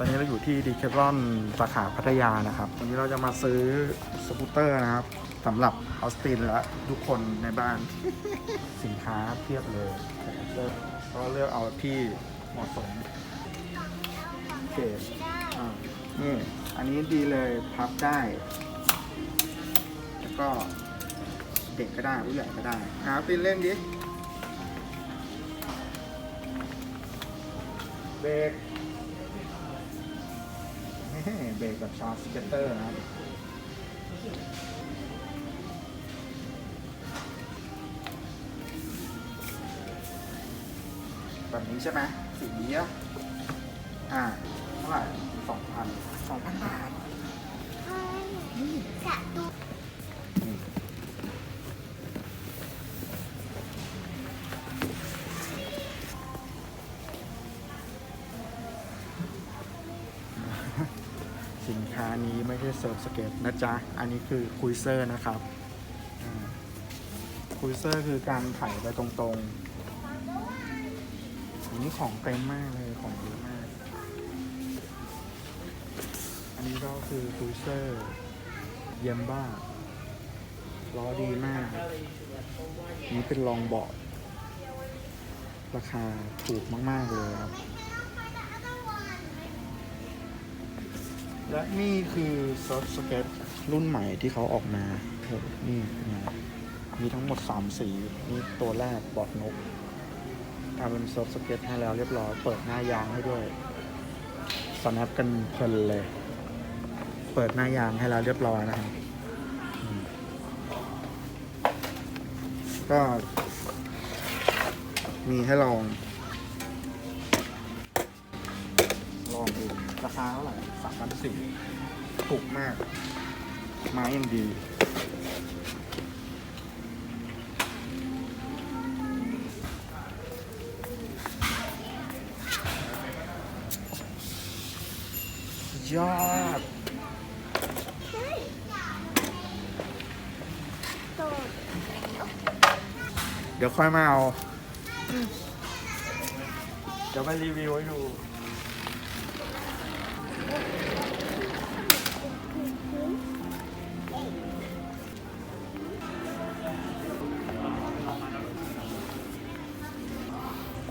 ตอนนี้เราอยู่ที่ดีแคทรอนสาขาพัทยานะครับวันนี้เราจะมาซื้อสกูตเตอร์นะครับสำหรับออสตินและทุกคนในบ้าน สินค้าเพียบเลยก็เลือกเอาที่เหมาะสมโอเคอ่านี่ อันนี้ดีเลยพับได้ แล้วก็เด็กก็ได้ผู้ใหญ่ก็ได้หาตินเล่นดิเบรก เบรกแบบชาร์จสเกตเตอร์นะครับแบบนี้ใช่ไหมสีนี้อะอ่าเท่าไหร่สองพันสองพันบาทสะดุ ดสินค้านี้ไม่ใช่เซิร์ฟสเก็ตนะจ๊ะ อันนี้คือคุยเซอร์นะครับคุยเซอร์คือการไถไปตรงๆอันนี้ของเต็มมากเลยของเยอะมาก อันนี้ก็คือคุยเซอร์เยมบ้าล้อดีมาก นี่เป็นลองเบาะราคาถูกมาก ๆ เลยครับ และนี่คือเซิร์ฟสเก็ตรุ่นใหม่ที่เขาออกมาโอ้นี่นไงมีทั้งหมด 3 สีนี่ตัวแรกบอดนกทำเป็นเซิร์ฟสเก็ตให้แล้วเรียบร้อย เปิดหน้ายางให้ด้วยสแนปกันเพลินเลย เปิดหน้ายางให้แล้วเรียบร้อยนะครับก็ มีให้ลอง ราคาเท่าไหร่สามพันสี่ถูกมาก ไม้ยังดียอดโดดเดี๋ยวค่อยมาเอา เดี๋ยวมารีวิวให้ดู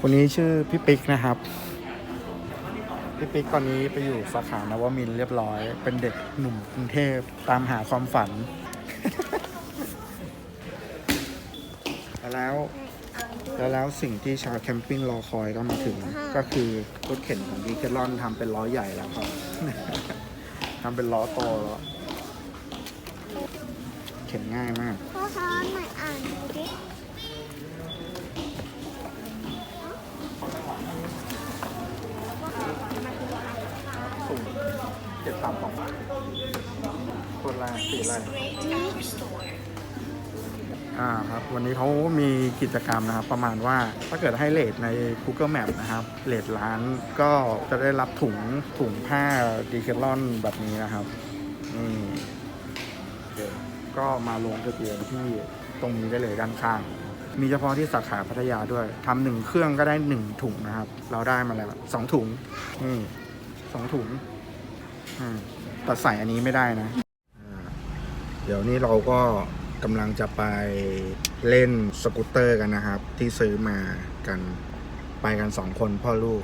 คนนี้ชื่อพี่ปิ๊กนะครับ พี่ปิ๊กตอนนี้ไปอยู่สาขานวมินทร์เรียบร้อย เป็นเด็กหนุ่มกรุงเทพตามหาความฝัน แล้วแล้วแล้วสิ่งที่ชาวแคมปิ้งรอคอยก็มาถึง ก็คือรถเข็นของดีแคลอนทำเป็นล้อใหญ่แล้วครับทำเป็นล้อโตแล้วเข็นง่ายมากามสองคนละสี่ละอ่าครับวันนี้เขามีกิจกรรมนะครับ ประมาณว่าถ้าเกิดให้เลทใน Google Map นะครับเลทร้านก็จะได้รับถุงถุงผ้าดีเคลอนแบบนี้นะครับนี่โอเคก็มาลงทะเบียนที่ตรงนี้ได้เลยด้านข้าง มีเฉพาะที่สาขาพัทยาด้วยทำหนึ่งเครื่องก็ได้หนึ่งถุงนะครับ เราได้มาแล้วสองถุงนี่สองถุง อืมแต่ใส่อันนี้ไม่ได้นะอ่าเดี๋ยวนี้เราก็กำลังจะไปเล่นสกูตเตอร์กันนะครับ ที่ซื้อมากันไปกันสองคนพ่อลูก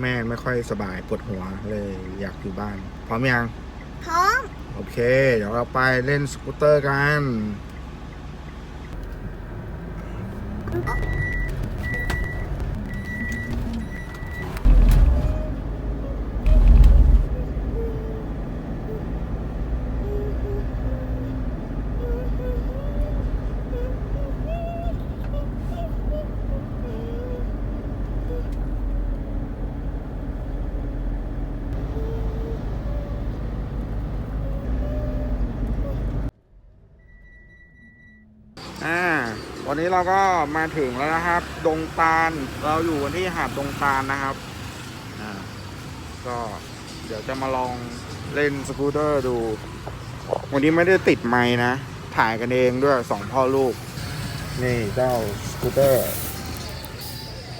แม่ไม่ค่อยสบายปวดหัวเลยอยากอยู่บ้าน พร้อมยัง พร้อมโอเค เดี๋ยวเราไปเล่นสกูตเตอร์กันอ่า วันนี้เราก็มาถึงแล้วนะครับ ดงตาล เราอยู่กันที่หาดดงตาลนะครับอ่าก็เดี๋ยวจะมาลองเล่นสกูตเตอร์ดู วันนี้ไม่ได้ติดไม้นะ ถ่ายกันเองด้วยสองพ่อลูก นี่เจ้าสกูตเตอร์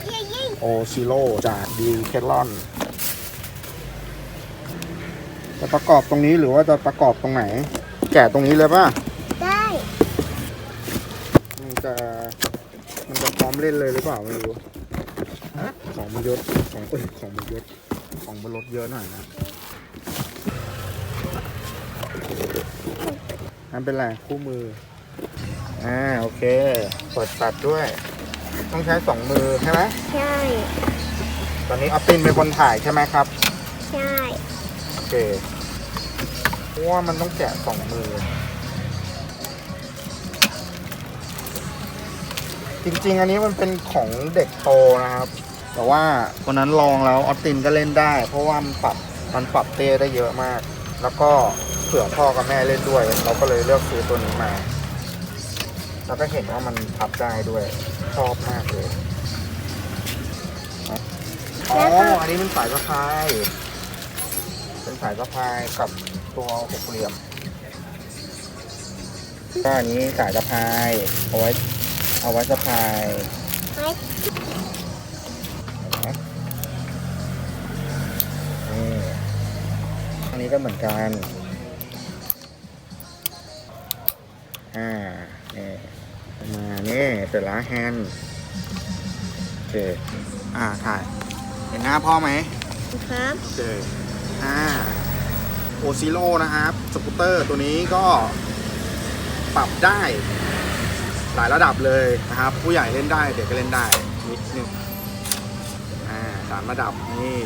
เยี่ยยิ่งโอซิโลจากดีเคทลอนจะประกอบตรงนี้หรือว่าจะประกอบตรงไหน แกะตรงนี้เลยป่ะได้มัน จะมันจะพร้อมเล่นเลยหรือเปล่าไม่รู้ของมันเยอะของเอ้ยของมันเยอะของมันลดเยอะหน่อยนะนั่นเป็นไรคู่มืออ่าโอเคเปิดตัดด้วย ต้องใช้สองมือใช่ไหมใช่ ตอนนี้ออฟตินเป็นคนถ่ายใช่ไหมครับ ใช่ โอเคเพราะว่ามันต้องแกะสองมือ จริง ๆ อันนี้มันเป็นของเด็กโตนะครับ แต่ว่าวันนั้นลองแล้วออสตินก็เล่นได้ เพราะว่ามันปรับมันปรับเต้ได้เยอะมาก แล้วก็เผื่อพ่อกับแม่เล่นด้วย เราก็เลยเลือกซื้อตัวนี้มา แล้วก็เห็นว่ามันพับได้ด้วย ชอบมากเลยอ๋ออันนี้เป็นสายสะพายเป็นสายสะพายกับตัวหกเหลี่ยมก็อันนี้สายสะพายเอาไว้ เอาไว้สะพายไว้นี่อันนี้ก็เหมือนกัน อ่านี่มานี่เสร็จแล้วแฮนด์โอเค อ่า ถ่าย เห็นหน้าพ่อไหมครับ โอเค อ่า โอซิโลนะครับ สกูตเตอร์ตัวนี้ก็ปรับได้ หลายระดับเลยนะครับ ผู้ใหญ่เล่นได้เด็กก็เล่นได้นิดนึงอ่าสามระดับนี่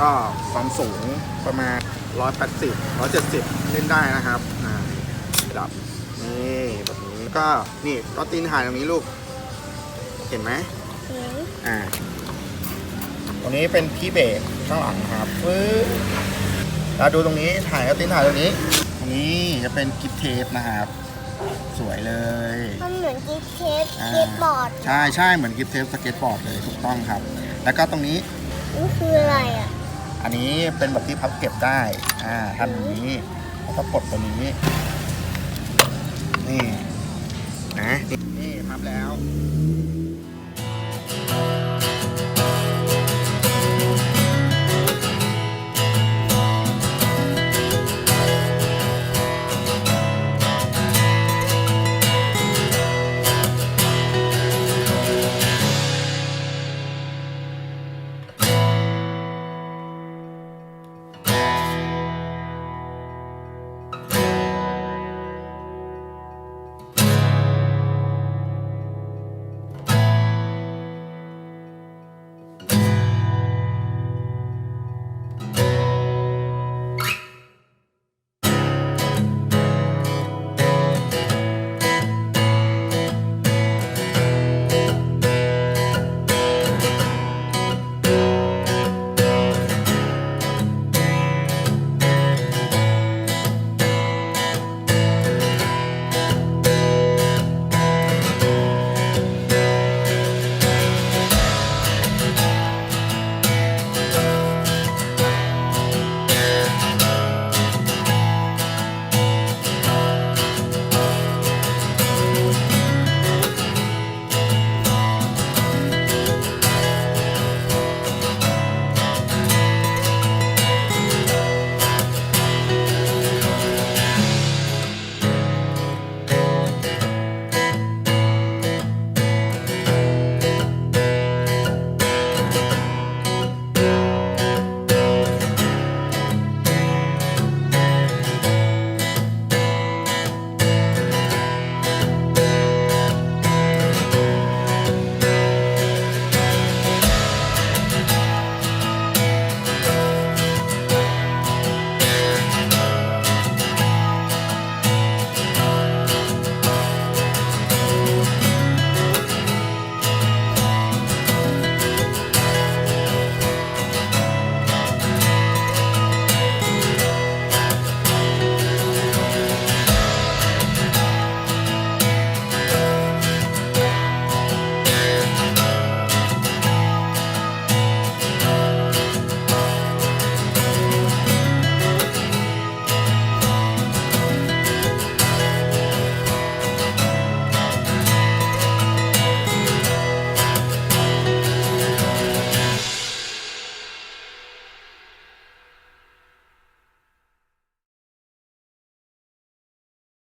ก็ความสูงประมาณ 180 170 เล่นได้นะครับอ่าระดับนี่แบบนี้ก็นี่ก็ตีนถ่ายตรงนี้ลูก เห็นไหมเห็นอ่าตรงนี้เป็นคีย์เบรกข้างหลังนะครับปึ๊บแล้วดูตรงนี้ถ่ายก็ตินถ่ายตรงนี้ตรงนี้จะเป็นกิฟเทปนะครับ สวยเลย มันเหมือนกิ๊กเทปอ่ากิ๊บบอร์ดใช่ใช่เหมือนกิฟเทปสเก็ตบอร์ดเลยถูกต้องครับ แล้วก็ตรงนี้นี่คืออะไรอะอันนี้เป็นแบบที่พับเก็บได้อ่าทำอย่างนี้แล้วก็กดตัวนี้นี่นะนี่พับแล้ว